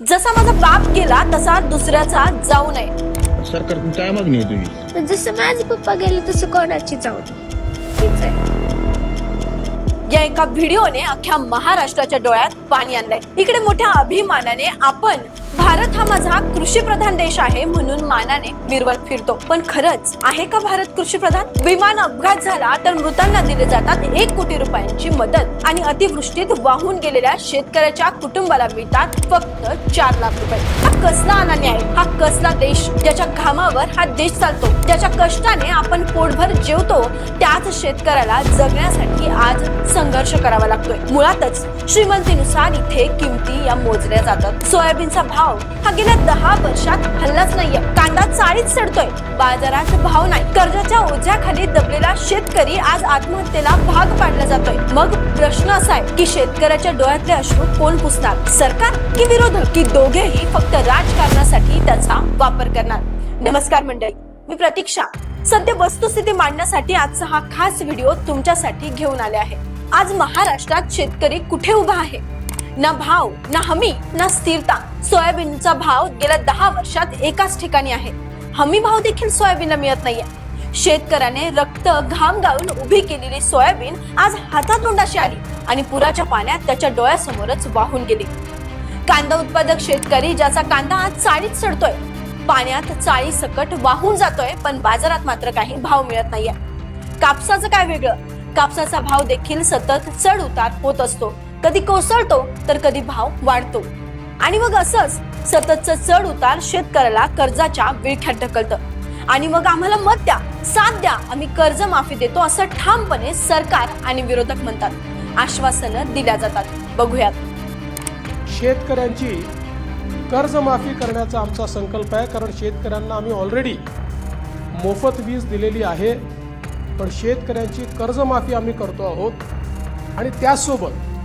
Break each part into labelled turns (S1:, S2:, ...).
S1: जसा माझा बाप गेला तसा दुसऱ्याचा जाऊ नये.
S2: सरकारकडून काय मागणी आहे तुझी?
S3: जसं माझे पप्पा गेले तसं कोणाची जाऊ. तीच आहे.
S1: या एका व्हिडिओने अख्ख्या महाराष्ट्राच्या डोळ्यात पाणी आणलंय. इकडे मोठ्या अभिमानाने आपण भारत हा माझा कृषी प्रधान देश आहे म्हणून मानाने विरवत फिरतो. पण खरंच आहे का भारत कृषी प्रधान विमान अपघात झाला तर मृतांना दिले जातात एक कोटी रुपयांची मदत आणि अतिवृष्टीत वाहून गेलेल्या शेतकऱ्याच्या कुटुंबाला मिळतात फक्त चार लाख रुपये. हा कसला अनान्य आहे? हा कसला देश? ज्याच्या घामावर हा देश चालतो. ज्याच्या कष्टाने आपण पोटभर जेवतो त्याच शेतकऱ्याला जगण्यासाठी आज संघर्ष करावा लागतोय. मुळातच श्रीमंतीनुसार इथे किमती या मोजल्या जातात. सोयाबीनचा भाव हा गेल्या दहा वर्षात हल्लाच नाहीये. कांदा चाळीत चढतोय बाजारात भाव नाही. कर्जाच्या ओझ्याखाली दबलेला शेतकरी आज आत्महत्येला भाग पाडला जातोय. मग प्रश्न असा आहे की शेतकऱ्याच्या डोळ्यातले अश्रू कोण पुसणार? सरकार की विरोधक? की दोघेही फक्त राजकारणासाठी त्याचा वापर करणार? नमस्कार मंडळी. मी प्रतीक्षा. सध्या वस्तुस्थिती मांडण्यासाठी आजचा हा खास व्हिडिओ तुमच्यासाठी घेऊन आले आहे. आज महाराष्ट्रात शेतकरी कुठे उभा आहे? ना भाव ना हमी ना स्थिरता. सोयाबीनचा भाव गेल्या दहा वर्षात एकाच ठिकाणी आहे. हमी भाव देखील सोयाबीनला मिळत नाहीये. शेतकऱ्याने रक्त घाम गाळून उभी केलेली सोयाबीन आज हातातोंडाशी आली आणि पुराच्या पाण्यात त्याच्या डोळ्यासमोरच वाहून गेली. कांदा उत्पादक शेतकरी ज्याचा कांदा आज चाळीत चढतोय पाण्यात चाळी सकट वाहून जातोय पण बाजारात मात्र काही भाव मिळत नाहीये. कापसाचं काय वेगळं? कापसाचा भाव देखील सतत चढ उतार होत असतो. कधी कोसळतो तर कधी भाव वाढतो. आणि मग असंच सततचं चढ उतार शेतकऱ्याला कर्जाच्या विळख्यात ढकलतं. आणि मग आम्हाला मत द्या साथ द्या आम्ही कर्ज माफी देतो असं ठामपणे सरकार आणि विरोधक म्हणतात. आश्वासनं दिल्या जातात. बघूयात.
S4: शेतकऱ्यांची कर्जमाफी करण्याचा आमचा संकल्प आहे कारण शेतकऱ्यांना आम्ही ऑलरेडी मोफत वीज दिलेली आहे. पण शेतकऱ्यांची कर्जमाफी आम्ही करतो आहोत. आणि त्याचसोबत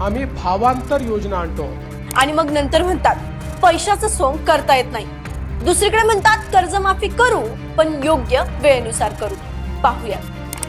S4: आम्ही भावांतर योजना आणतो.
S1: आणि मग नंतर म्हणतात पैशाचं सोंग करता येत नाही. दुसरीकडे म्हणतात कर्जमाफी करू पण योग्य वेळेनुसार करू. पाहूया.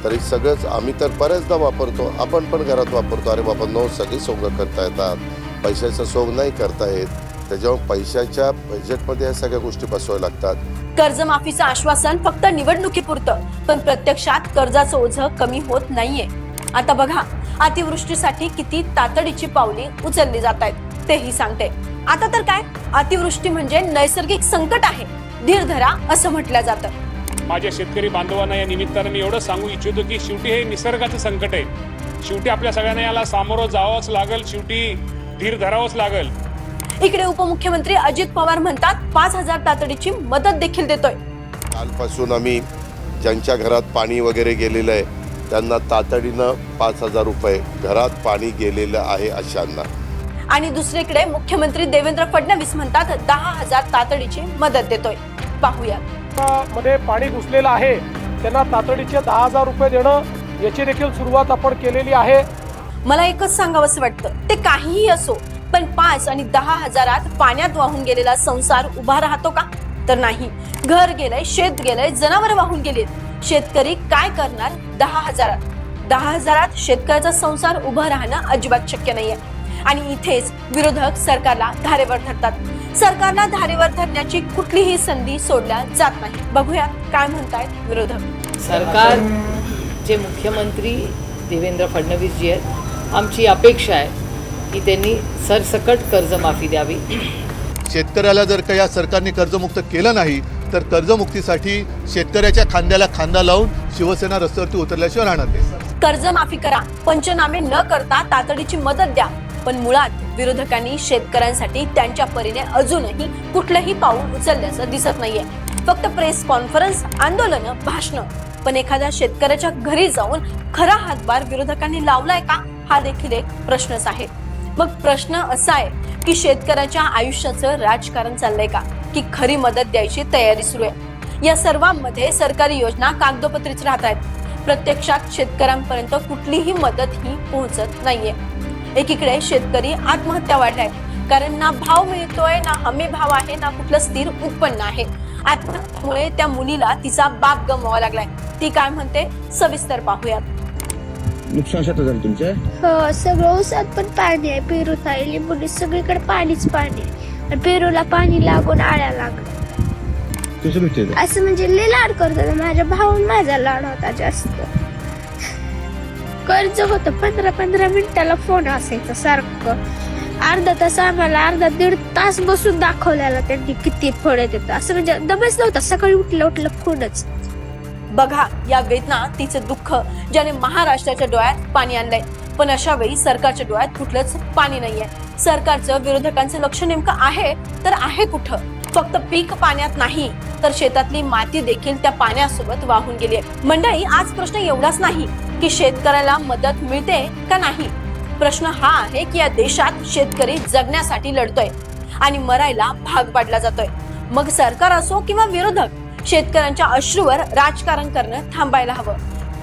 S5: तरी सगळंच आम्ही तर बऱ्याचदा वापरतो आपण पण घरात वापरतो. अरे बाबा नो सगळी सोंग करता येतात. पैशाचं सोंग नाही करता येत. त्याच्यामुळे पैशाच्या बजेटमध्ये या सगळ्या गोष्टी बसवाव्या लागतात.
S1: कर्जमाफीचं आश्वासन फक्त निवडणुकीपुरतं पण प्रत्यक्षात कर्जाचं ओझं कमी होत नाहीये. आता बघा अतिवृष्टीसाठी किती तातडीची पावले उचलली जात आहेत तेही सांगते. आता तर काय? अतिवृष्टी म्हणजे नैसर्गिक संकट आहे. धीर धरा असं म्हटलं जातं.
S6: माझ्या शेतकरी बांधवांना या निमित्तानं मी एवढं सांगू इच्छितो की शेवटी हे निसर्गाचं संकट आहे. शेवटी आपल्या सगळ्यांना याला सामोरं जावंच लागल शेवटी धीर धरावंच लागल.
S1: इकडे उपमुख्यमंत्री अजित पवार म्हणतात पाच हजार तातडीची मदत देखील देतोय.
S5: कालपासून आम्ही ज्यांच्या घरात पाणी वगैरे गेलेलं आहे त्यांना तातडीनं पाच हजार रुपये घरात पाणी गेलेलं आहे अशांना.
S1: आणि दुसरीकडे मुख्यमंत्री देवेंद्र फडणवीस म्हणतात दहा हजार तातडीची मदत देतोय. पाहूया
S4: मध्ये पाणी घुसलेलं आहे. त्यांना तातडीचे दहा हजार रुपये देणं याची देखील सुरुवात आपण केलेली आहे.
S1: मला एकच सांगावंसं वाटतं ते काहीही असो पण पाच आणि दहा हजारात पाण्यात वाहून गेलेला संसार उभा राहतो का? तर नाही. घर गेलंय शेत गेलंय जनावर वाहून गेलेत. शेतकरी काय करणार? दहा हजारात. दहा हजारात शेतकऱ्याचा संसार उभा राहणं अजिबात शक्य नाहीये. आणि इथेच विरोधक सरकारला धारेवर धरतात. सरकारला धारेवर धरण्याची कुठलीही संधी सोडल्या जात नाही. बघूया काय म्हणतायत विरोधक.
S7: सरकार जे मुख्यमंत्री देवेंद्र फडणवीस जी आहेत आमची अपेक्षा आहे की त्यांनी सरसकट कर्जमाफी द्यावी.
S8: शेतकऱ्याला जर का या सरकारने कर्जमुक्त केलं नाही तर कर्जमुक्तीसाठी शेतकऱ्याच्या खांद्याला खांदा लावून शिवसेना रस्त्यावरती उतरल्याशिवाय राहणार नाही.
S1: कर्जमाफी करा पंचनामे न करता तातडीची मदत द्या. पण मुळात विरोधकांनी शेतकऱ्यांसाठी त्यांच्या परीने अजूनही कुठलंही पाऊल उचलल्याचं दिसत नाहीये. फक्त प्रेस कॉन्फरन्स आंदोलन भाषण. पण एखाद्या शेतकऱ्याच्या घरी जाऊन खरा हातभार विरोधकांनी लावलाय का? हा देखील एक प्रश्नच आहे. मग प्रश्न असा आहे की शेतकऱ्याच्या आयुष्याचं राजकारण चाललंय का? की खरी मदत द्यायची तयारी सुरू आहे. या सर्वांमध्ये सरकारी योजना कागदोपत्रीच राहत आहेत. प्रत्यक्षात शेतकऱ्यांपर्यंत कुठलीही मदत ही पोहोचत नाहीये. एकीकडे शेतकरी आत्महत्या वाढल्यात कारण ना भाव मिळतोय ना हमी भाव आहे ना कुठलं स्थिर उत्पन्न आहे. आत्महत्येमुळे त्या मुलीला तिचा बाप गमवावा लागलाय. ती काय म्हणते? सविस्तर पाहूयात.
S2: नुकसान शेतात झालं तुमच्या
S3: हो सगळं ऊसात पण पाणी आहे. पेरूत आहे लिंबुनी सगळीकडे पाणीच पाणी आहे. पेरूला पाणी लागून आळ्या लागल्या
S2: कसं भेटते ते?
S3: असं म्हणजे लय लाड करत होता. माझ्या भाऊन माझा लाड होता जास्त. कर्ज होतं. पंधरा पंधरा मिनिटाला फोन असायचा सारखं. अर्धा तास आम्हाला अर्धा दीड तास बसून दाखवलेला त्यांनी किती फळ येतं असं म्हणजे दमच नव्हता. सकाळी उठलं उठलं फोनच
S1: बघा या वेदना तिचं दुःख ज्याने महाराष्ट्राच्या डोळ्यात पाणी आणलंय. पण अशा वेळी सरकारच्या डोळ्यात कुठलंच पाणी नाहीये. सरकारचं विरोधकांचं लक्ष नेमकं आहे? तर आहे कुठं? फक्त पीक पाण्यात नाही तर शेतातली माती देखील त्या पाण्यासोबत वाहून गेली आहे. मंडळी आज प्रश्न एवढाच नाही की शेतकऱ्याला मदत मिळते का नाही? प्रश्न हा आहे की या देशात शेतकरी जगण्यासाठी लढतोय आणि मरायला भाग पाडला जातोय. मग सरकार असो किंवा विरोधक शेतकऱ्यांच्या अश्रूवर राजकारण करणं थांबायला हवं.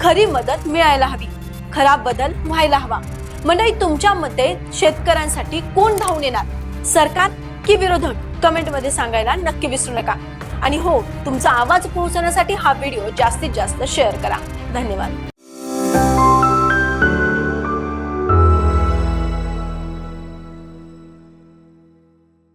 S1: खरी मदत मिळायला हवी. खरा बदल व्हायला हवा. मंडळी तुमच्या मते शेतकऱ्यांसाठी कोण धावून येणार? सरकार की विरोधक? कमेंटमध्ये सांगायला नक्की विसरू नका. आणि हो तुमचा आवाज पोहोचवण्यासाठी हा व्हिडिओ जास्तीत जास्त शेअर करा. धन्यवाद.